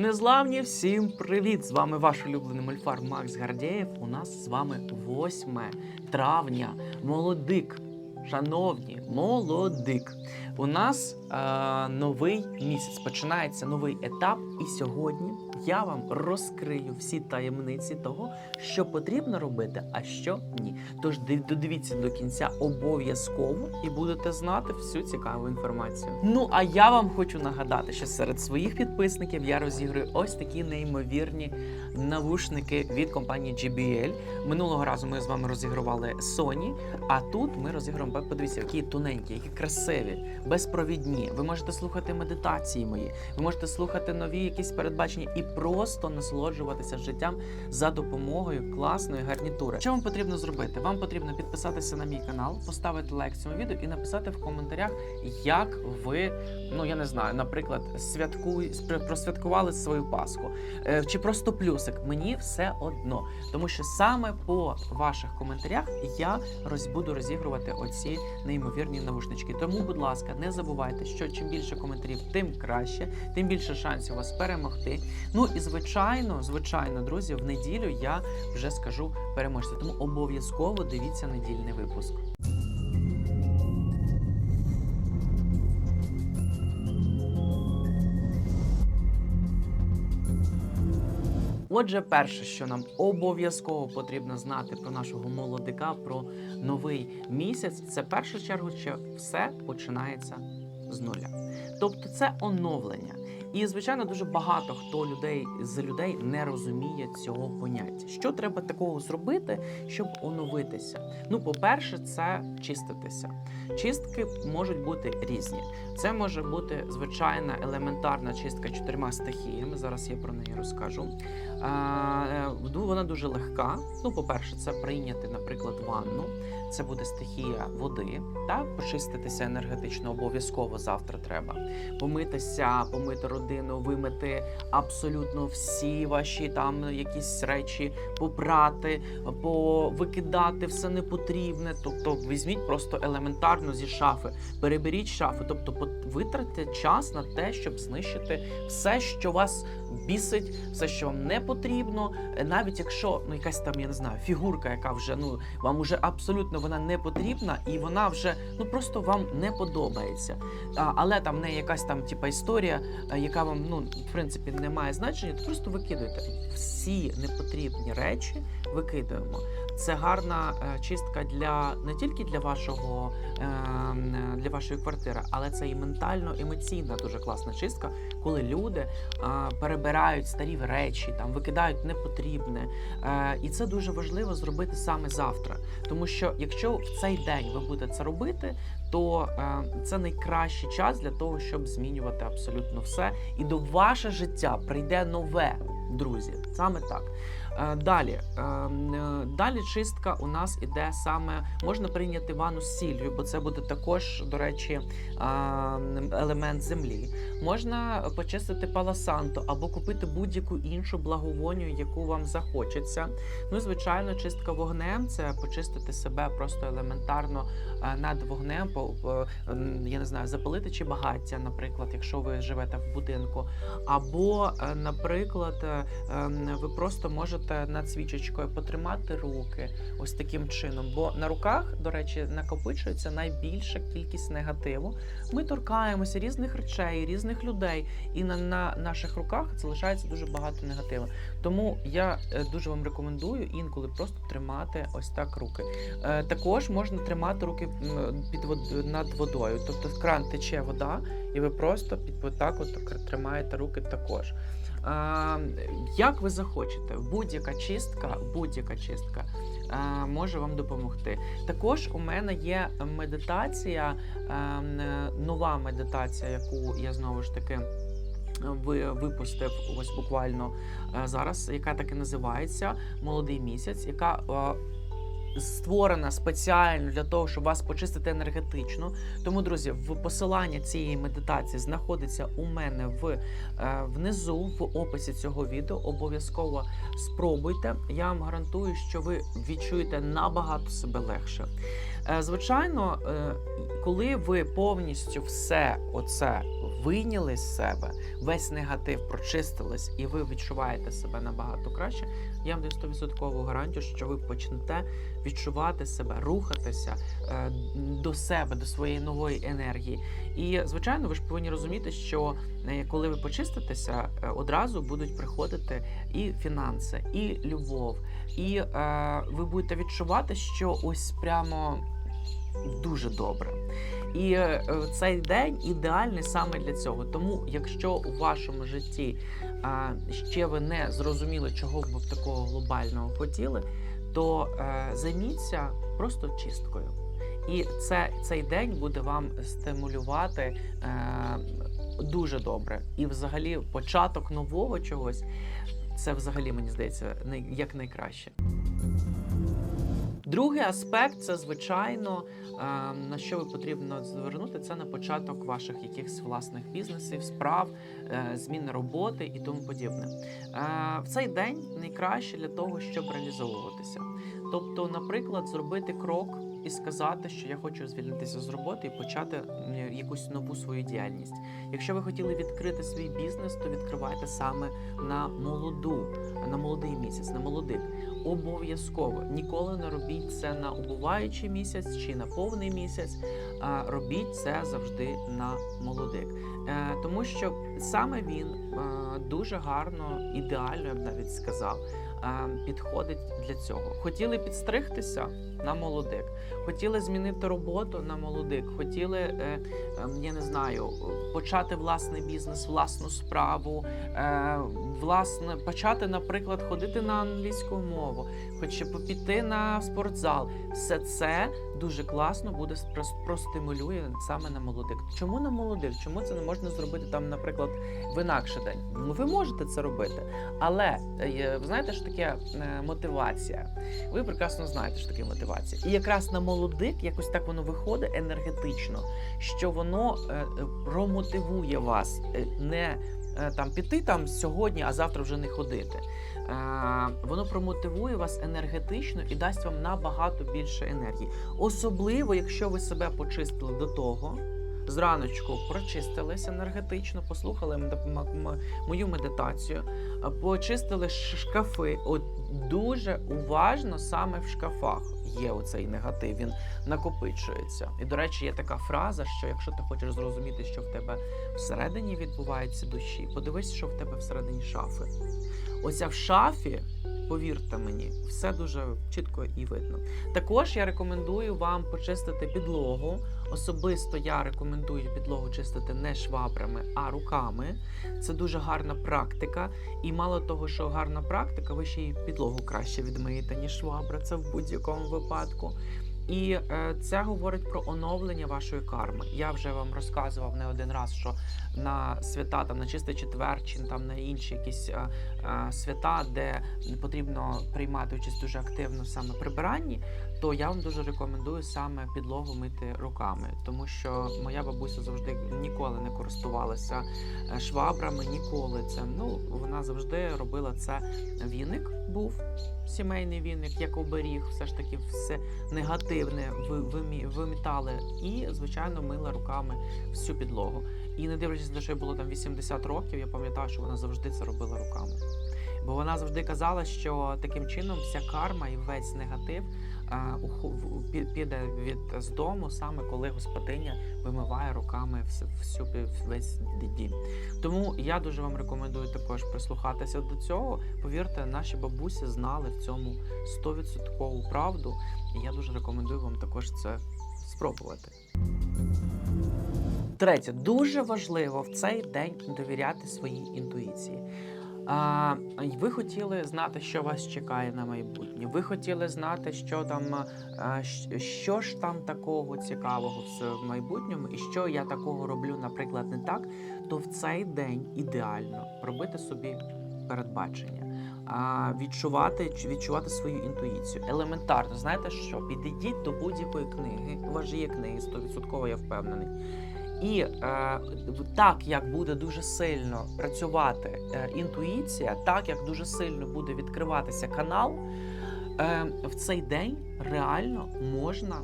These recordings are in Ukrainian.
Незламні, всім привіт! З вами ваш улюблений мольфар Макс Гардєєв. У нас з вами 8 травня. Молодик. Шановні, молодик. У нас е, новий місяць. Починається новий етап, і сьогодні я вам розкрию всі таємниці того, що потрібно робити, а що ні. Тож додивіться до кінця обов'язково і будете знати всю цікаву інформацію. Ну а я вам хочу нагадати, що серед своїх підписників я розіграю ось такі неймовірні навушники від компанії JBL. Минулого разу ми з вами розігрували Sony, а тут ми розігруємо. Подивіться, які тоненькі, які красиві, безпровідні. Ви можете слухати медитації мої, ви можете слухати нові якісь передбачення і просто насолоджуватися життям за допомогою класної гарнітури. Що вам потрібно зробити? Вам потрібно підписатися на мій канал, поставити лайк цьому відео і написати в коментарях, як ви, ну я не знаю, наприклад, святкуй, просвяткували свою Пасху. Е, чи просто плюсик. Мені все одно. Тому що саме по ваших коментарях я роз, буду розігрувати оці неймовірні навушнички. Тому, будь ласка, не забувайте, що чим більше коментарів, тим краще, тим більше шансів вас перемогти. Ну і звичайно, звичайно, друзі, в неділю я вже скажу переможця. Тому обов'язково дивіться недільний випуск. Отже, перше, що нам обов'язково потрібно знати про нашого молодика, про новий місяць, це в першу чергу, що все починається з нуля. Тобто це оновлення. І звичайно, дуже багато хто людей з людей не розуміє цього поняття. Що треба такого зробити, щоб оновитися? Ну, по-перше, це чиститися. Чистки можуть бути різні. Це може бути звичайна елементарна чистка чотирма стихіями. Зараз я про неї розкажу. Е, Вона дуже легка. Ну, по-перше, це прийняти, наприклад, ванну. Це буде стихія води, та почиститися енергетично обов'язково завтра треба. Помитися, помити родину, вимити абсолютно всі ваші там якісь речі, попрати, повикидати все непотрібне. Тобто візьміть просто елементарно зі шафи, переберіть шафи, тобто витратьте час на те, щоб знищити все, що вас бісить, все, що вам не потрібно, навіть якщо ну якась там, я не знаю, фігурка, яка вже ну вам уже абсолютно вона не потрібна, і вона вже ну просто вам не подобається. Але там не якась там типа історія, е, яка вам ну в принципі не має значення, то просто викидуйте всі непотрібні речі. Викидаємо. Це гарна е, чистка для не тільки для вашого е, для вашої квартири, але це і ментально емоційна дуже класна чистка, коли люди перебирають старі речі, там викидають непотрібне. Е, і це дуже важливо зробити саме завтра. Тому що якщо в цей день ви будете це робити, то е, це найкращий час для того, щоб змінювати абсолютно все. І до ваше життя прийде нове, друзі. Саме так. Е, Далі, е, е, далі чистка у нас іде саме можна прийняти ванну з сіллю, бо це буде також, до речі, елемент землі. Можна почистити паласанто або купити будь-яку іншу благовоню, яку вам захочеться. Ну, звичайно, чистка вогнем це почистити себе просто елементарно над вогнем, по, по, м, я не знаю, запалити чи багаття, наприклад, якщо ви живете в будинку. Або, наприклад, ем, ви просто можете над свічечкою потримати руки ось таким чином. Бо на руках, до речі, накопичується найбільша кількість негативу. Ми торкаємося різних речей, різних людей, і на, на наших руках залишається дуже багато негативу. Тому я е, дуже вам рекомендую інколи просто тримати ось так руки. Е, Також можна тримати руки під вод- над водою. Тобто в кран тече вода, і ви просто під отак от тримаєте руки також. Як ви захочете, будь-яка чистка, будь-яка чистка а, може вам допомогти. Також у мене є медитація, ем, е, нова медитація, яку я знову ж таки. Ви випустив ось буквально е, зараз, яка так і називається Молодий місяць, яка е, створена спеціально для того, щоб вас почистити енергетично. Тому, друзі, в посилання цієї медитації знаходиться у мене в е, внизу в описі цього відео. Обов'язково спробуйте. Я вам гарантую, що ви відчуєте набагато себе легше. Е, Звичайно, е, коли ви повністю все оце вийняли з себе, весь негатив прочистились, і ви відчуваєте себе набагато краще, я вам даю 100% гарантію, що ви почнете відчувати себе, рухатися е, до себе, до своєї нової енергії. І звичайно, ви ж повинні розуміти, що е, коли ви почиститеся, е, одразу будуть приходити і фінанси, і любов, і ви будете відчувати, що ось прямо дуже добре. І е, цей день ідеальний саме для цього. Тому, якщо у вашому житті ще ви не зрозуміли, чого б такого глобального хотіли, то е, займіться просто чисткою. І це, цей день буде вам стимулювати е, дуже добре. І взагалі початок нового чогось це взагалі мені здається як найкраще. Другий аспект це звичайно е, на що ви потрібно звернути це на початок ваших якихось власних бізнесів, справ, е, зміни роботи і тому подібне. Е, В цей день найкраще для того, щоб реалізовуватися. Тобто, наприклад, зробити крок і сказати, що я хочу звільнитися з роботи і почати якусь нову свою діяльність. Якщо ви хотіли відкрити свій бізнес, то відкривайте саме на молоду, на молодий місяць, на молодик. Обов'язково ніколи не робіть це на убуваючий місяць чи на повний місяць. Робіть це завжди на молодик. Е, Тому що саме він е, дуже гарно, ідеально, я б навіть сказав, підходить для цього. Хотіли підстригтися на молодик, хотіли змінити роботу на молодик, хотіли, е, е, я не знаю, почати власний бізнес, власну справу, е, власне, почати, наприклад, ходити на англійську мову, хоч піти на спортзал. Все це дуже класно буде прос- простимулює саме на молодик. Чому на молодик? Чому це не можна зробити там, наприклад, в інакший день? Ну, ви можете це робити, але е, ви знаєте, що таке е, мотивація? Ви прекрасно знаєте, що таке мотивація. І якраз на молодик якось так воно виходить енергетично, що воно е, промотивує вас не там піти там сьогодні, а завтра вже не ходити. Е, Воно промотивує вас енергетично і дасть вам набагато більше енергії. Особливо, якщо ви себе почистили до того. Зраночку прочистились енергетично, послухали мою медитацію, почистили шкафи. От дуже уважно саме в шкафах є оцей негатив. Він накопичується. І до речі, є така фраза, що якщо ти хочеш зрозуміти, що в тебе всередині відбувається душі, подивись, що в тебе всередині шафи. Оця в шафі, повірте мені, все дуже чітко і видно. Також я рекомендую вам почистити підлогу. Особисто я рекомендую підлогу чистити не швабрами, а руками. Це дуже гарна практика. І мало того, що гарна практика, ви ще й підлогу краще відмиєте, ніж швабра. Це в будь-якому випадку. І е, це говорить про оновлення вашої карми. Я вже вам розказував не один раз, що на свята, там на чистий четвер, чи там на інші якісь е, е, свята, де потрібно приймати участь дуже активно саме прибиранні, то я вам дуже рекомендую саме підлогу мити руками, тому що моя бабуся завжди ніколи не користувалася швабрами, ніколи це. Ну вона завжди робила це. Віник був сімейний віник, як оберіг, все ж таки все негативне ви- вимітали і, звичайно, мила руками всю підлогу. І не дивлячись що було там 80 років, я пам'ятаю, що вона завжди це робила руками. Бо вона завжди казала, що таким чином вся карма і весь негатив пі- піде від з дому, саме коли господиня вимиває руками всю весь дім. Тому я дуже вам рекомендую також прислухатися до цього. Повірте, наші бабусі знали в цьому 100% правду, і я дуже рекомендую вам також це спробувати. Третє, дуже важливо в цей день довіряти своїй інтуїції. А, ви хотіли знати, що вас чекає на майбутнє. Ви хотіли знати, що там, а, що ж там такого цікавого в- майбутньому, і що я такого роблю, наприклад, не так, то в цей день ідеально робити собі передбачення. А, відчувати, відчувати свою інтуїцію. Елементарно, знаєте що? Підійдіть до будь-якої книги. У вас же є книги, 100% я впевнений. І е, так як буде дуже сильно працювати е, інтуїція, так як дуже сильно буде відкриватися канал, е, в цей день реально можна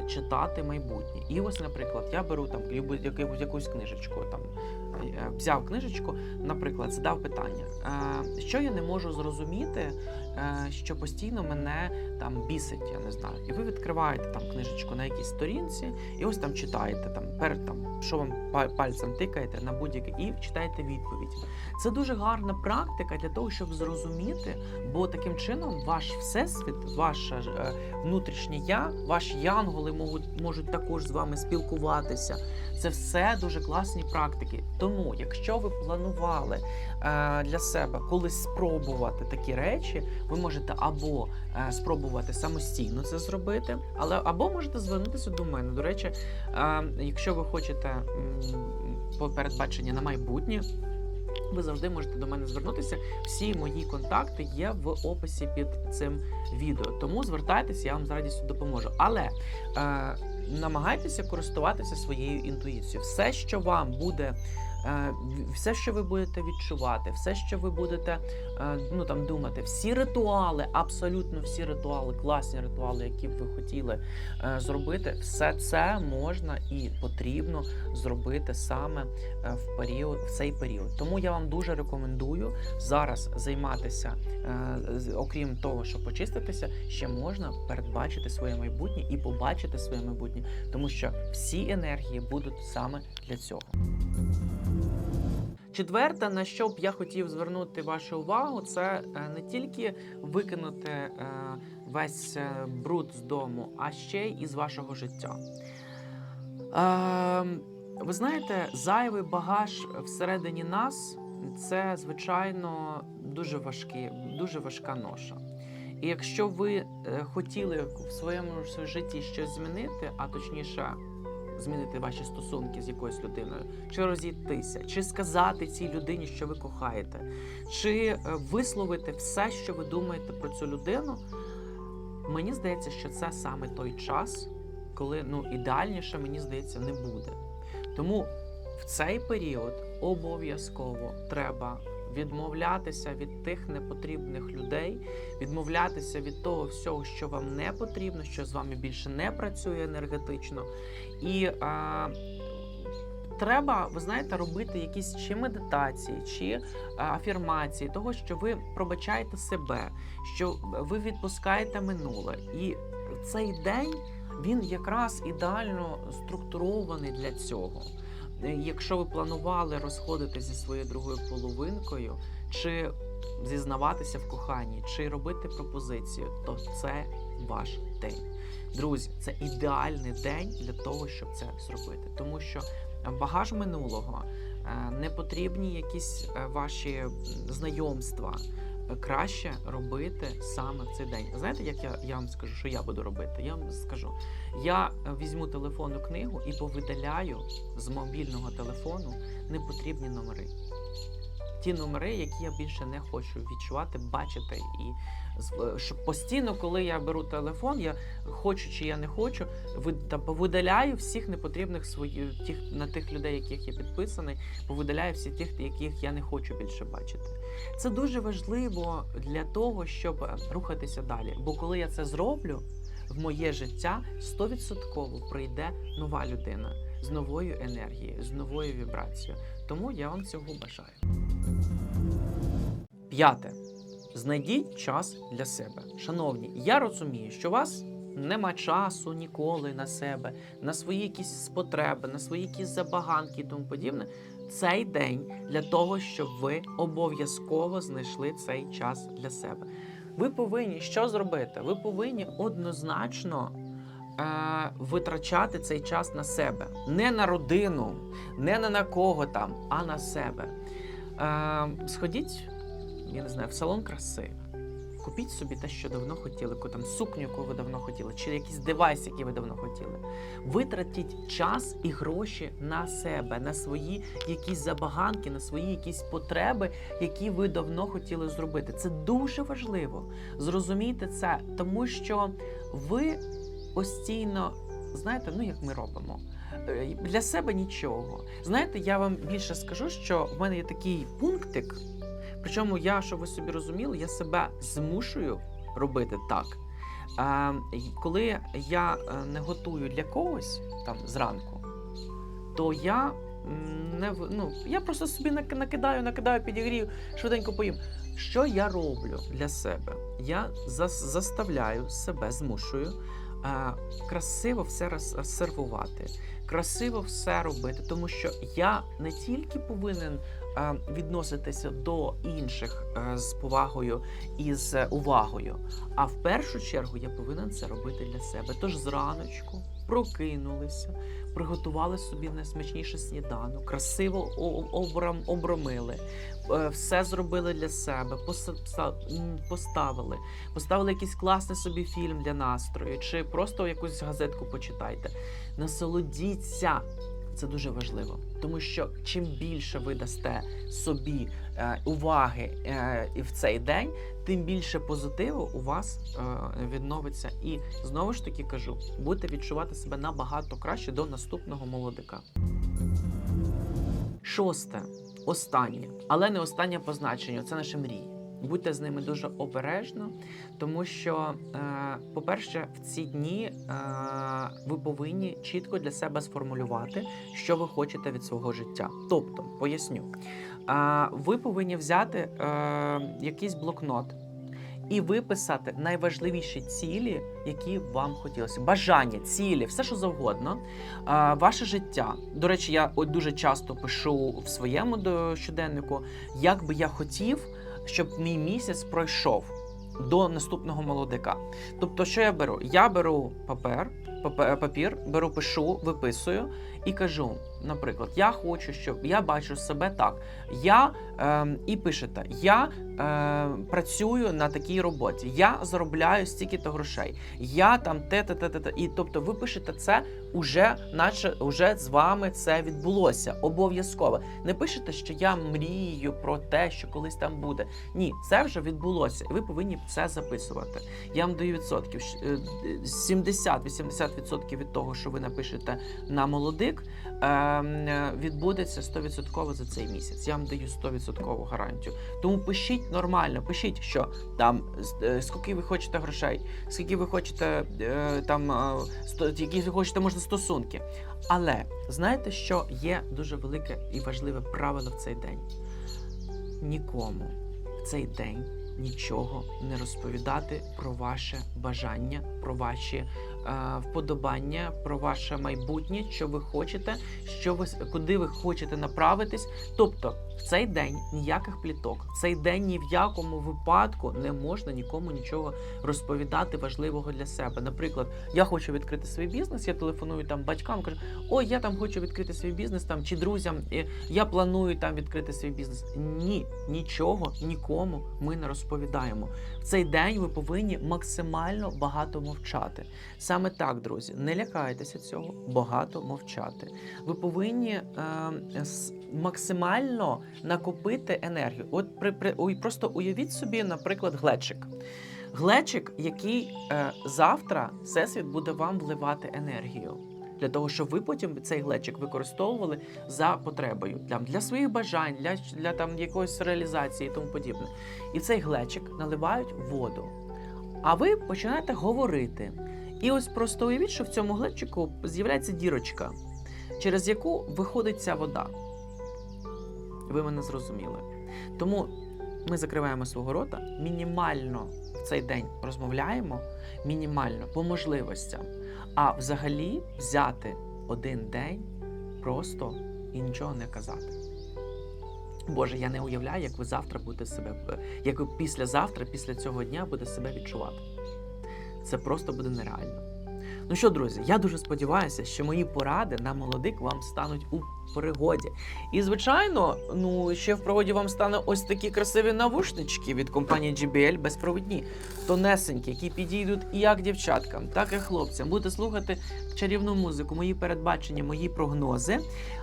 е, читати майбутнє. І ось, наприклад, я беру там яку- яку- якусь книжечку, там е, взяв книжечку, наприклад, задав питання, е, що я не можу зрозуміти, е, що постійно мене там бісить, я не знаю. І ви відкриваєте там книжечку на якійсь сторінці, і ось там читаєте там перед там, що вам пальцем тикаєте на будь-яке, і читаєте відповідь. Це дуже гарна практика для того, щоб зрозуміти, бо таким чином ваш всесвіт, е, внутрішнє я, ваші янголи можуть, можуть також з вами спілкуватися. Це все дуже класні практики. Тому, якщо ви планували е, для себе колись спробувати такі речі, ви можете або е, спробувати самостійно це зробити, але або можете звернутися до мене. До речі, е, якщо ви хочете передбачення на майбутнє. Ви завжди можете до мене звернутися. Всі мої контакти є в описі під цим відео. Тому звертайтеся, я вам з радістю допоможу. Але е, намагайтеся користуватися своєю інтуїцією. Все, що вам буде, все, що ви будете відчувати, все, що ви будете е, ну там думати, всі ритуали, абсолютно всі ритуали, класні ритуали, які б ви хотіли е, зробити, все це можна і потрібно зробити саме е, в період в цей період. Тому я вам дуже рекомендую зараз займатися, е, окрім того, щоб почиститися, ще можна передбачити своє майбутнє і побачити своє майбутнє, тому що всі енергії будуть саме для цього. Четверте, на що б я хотів звернути вашу увагу, це е, не тільки викинути е, весь е, бруд з дому, а ще й із вашого життя. Е, ви знаєте, зайвий багаж всередині нас це, звичайно, дуже важкі, дуже важка ноша. І якщо ви хотіли в своєму житті щось змінити, а точніше змінити ваші стосунки з якоюсь людиною, чи розійтися, чи сказати цій людині, що ви кохаєте, чи е, висловити все, що ви думаєте про цю людину, мені здається, що це саме той час, коли ну ідеальніше, мені здається, не буде. Тому в цей період обов'язково треба відмовлятися від тих непотрібних людей, відмовлятися від того всього, що вам не потрібно, що з вами більше не працює енергетично. І а, треба, ви знаєте, робити якісь чи медитації, чи афірмації, того, що ви пробачаєте себе, що ви відпускаєте минуле. І цей день він якраз ідеально структурований для цього. Е, Якщо ви планували розходитися зі своєю другою половинкою, чи зізнаватися в коханні, чи робити пропозицію, то це ваш день. Друзі, це ідеальний день для того, щоб це зробити. Тому що багаж минулого, е, непотрібні якісь е, ваші знайомства. Краще робити саме в цей день. Знаєте, як я, я вам скажу, що я буду робити? Я вам скажу. Я е, візьму телефонну книгу і повидаляю з мобільного телефону непотрібні номери. Ті номери, які я більше не хочу відчувати, бачити. І щоб постійно, коли я беру телефон, я хочу чи я не хочу, ви- повидаляю всіх непотрібних своїх тих на тих людей, яких я підписаний, повидаляю всі тих, яких я не хочу більше бачити. Це дуже важливо для того, щоб е, рухатися далі. Бо коли я це зроблю, в моє життя 100% прийде нова людина з новою енергією, з новою вібрацією. Тому я вам цього бажаю. П'яте. Знайдіть час для себе. Шановні, я розумію, що у вас нема часу ніколи на себе, на свої якісь потреби, на свої якісь забаганки і тому подібне. Цей день для того, щоб ви обов'язково знайшли цей час для себе. Ви повинні що зробити? Ви повинні однозначно е, витрачати цей час на себе, не на родину, не на, на кого там, а на себе. Е, сходіть, я не знаю, в салон краси. Купіть собі те, що давно хотіли, там сукню, яку ви давно хотіли, чи якийсь девайс, який ви давно хотіли. Витратіть час і гроші на себе, на свої якісь забаганки, на свої якісь потреби, які ви давно хотіли зробити. Це дуже важливо. Зрозумійте це, тому що ви постійно знаєте, ну як ми робимо. е, Для себе нічого. Знаєте, я вам більше скажу, що в мене є такий пунктик. Причому я, щоб ви собі розуміли, я себе змушую робити так. Е, коли я е, не готую для когось там зранку, то я не ну, я просто собі накидаю, накидаю, підігрію, швиденько поїм. Що я роблю для себе? Я зас- заставляю себе, змушую е, красиво все роз- розсервувати, красиво все робити, тому що я не тільки повинен відноситися до інших е, з повагою і з увагою, а в першу чергу я повинен це робити для себе. Тож зраночку прокинулися, приготували собі найсмачніший сніданок, красиво обрам, обромили, е, все зробили для себе, поставили, поставили якийсь класний собі фільм для настрою, чи просто якусь газетку почитайте. Насолодіться. Це дуже важливо, тому що чим більше ви дасте собі е, уваги е, в цей день, тим більше позитиву у вас е, відновиться. І знову ж таки кажу, будете відчувати себе набагато краще до наступного молодика. Шосте, останнє, але не останнє по значенню це наші мрії. Будьте з ними дуже обережно, тому що, е, по-перше, в ці дні е, ви повинні чітко для себе сформулювати, що ви хочете від свого життя. Тобто, поясню, е, ви повинні взяти якийсь блокнот і виписати найважливіші цілі, які вам хотілося. Бажання, цілі, все що завгодно. Е, ваше життя. До речі, я дуже часто пишу в своєму щоденнику, як би я хотів, щоб мій місяць пройшов до наступного молодика. Тобто, що я беру? Я беру папер, папе- папір, беру, пишу, виписую і кажу, наприклад, я хочу, щоб я бачу себе так. Я ем, і пишете, я е, працюю на такій роботі, я заробляю стільки-то грошей, я там те, те, те, те, те. І тобто ви пишете це уже, наче уже з вами це відбулося. Обов'язково. Не пишете, що я мрію про те, що колись там буде. Ні, це вже відбулося, і ви повинні це записувати. Я вам даю відсотків. Щ- е, 70-80% від того, що ви напишете на молодик, ем, е, відбудеться 100% за цей місяць. Я вам даю 100% гарантію. Тому пишіть нормально, пишіть, що там е, скільки ви хочете грошей, скільки ви хочете е, там, е, які ви хочете, може, стосунки. Але знаєте, що є дуже велике і важливе правило в цей день? Нікому в цей день нічого не розповідати про ваше бажання, про ваші вподобання, про ваше майбутнє, що ви хочете, що ви куди ви хочете направитись. Тобто, в цей день ніяких пліток, в цей день ні в якому випадку не можна нікому нічого розповідати важливого для себе. Наприклад, я хочу відкрити свій бізнес, я телефоную там батькам, кажу, ой, я там хочу відкрити свій бізнес там чи друзям, я планую там відкрити свій бізнес. Ні, нічого нікому ми не розповідаємо. В цей день ви повинні максимально багато мовчати. Саме так, друзі, не лякайтеся цього, багато мовчати. Ви повинні е, максимально накопити енергію. От при, при просто уявіть собі, наприклад, глечик. Глечик, який е, завтра всесвіт буде вам вливати енергію. Для того, щоб ви потім цей глечик використовували за потребою для, для своїх бажань, для, для там якоїсь реалізації і тому подібне. І цей глечик наливають воду. А ви починаєте говорити. І ось просто уявіть, що в цьому глечику з'являється дірочка, через яку виходить ця вода. Ви мене зрозуміли. Тому ми закриваємо свого рота, мінімально в цей день розмовляємо, мінімально по можливостям. А взагалі взяти один день просто і нічого не казати. Боже, я не уявляю, як ви завтра будете себе, як ви післязавтра, після цього дня будете себе відчувати. Це просто буде нереально. Ну що, друзі, я дуже сподіваюся, що мої поради на молодик вам стануть у пригоді. І, звичайно, ну ще в пригоді вам стане ось такі красиві навушнички від компанії JBL безпровідні, тонесенькі, які підійдуть і як дівчаткам, так і хлопцям. Будете слухати чарівну музику, мої передбачення, мої прогнози.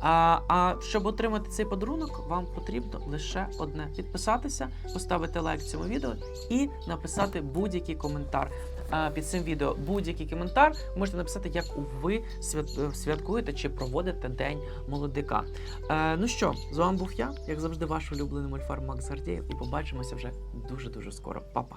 А, а щоб отримати цей подарунок, вам потрібно лише одне: підписатися, поставити лайк цьому відео і написати будь-який коментар. Під цим відео будь-який коментар можете написати, як ви святкуєте чи проводите День молодика. Е, ну що, з вами був я, як завжди, ваш улюблений мольфар Макс Гардєєв, і побачимося вже дуже дуже скоро. Па-па!